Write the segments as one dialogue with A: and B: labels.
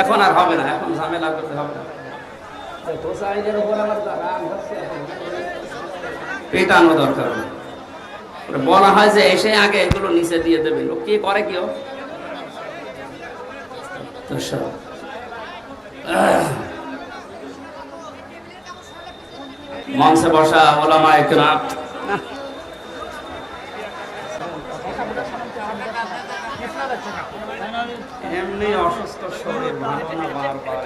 A: এখন আর হবে না, এখন ঝামেলা করতে হবে না। পেটানো দরকার বলা হয় যে এসে আগে এগুলো নিচে দিয়ে দেবেন ও কি করে কেউ? মঞ্চে বসা ওলামা একরাম। এমনি অসুস্থ শরীর ভালো না বারবার।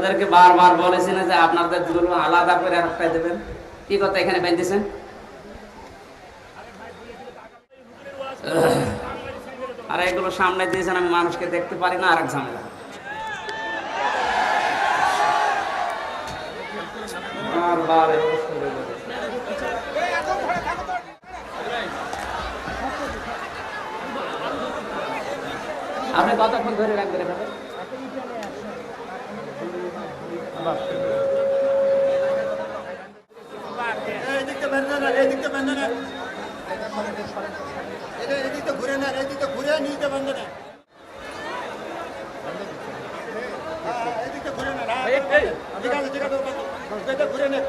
A: আপনাদেরকে বারবার বলেছি না যে আপনাদের দুটো আলাদা করে রাখতে দেবেন। কি কথা এখানে বেঁধেছেন আর এগুলো সামনে দিয়েছেন, আমি মানুষকে দেখতে পারি না আর এক ঝামেলা। আপনি কতক্ষণ ধরে রাখবেন এভাবে
B: ঘুরে না এদিকে ঘুরে নিতে বেঁধে না ঠিক আছে ঠিক আছে ঘুরে নে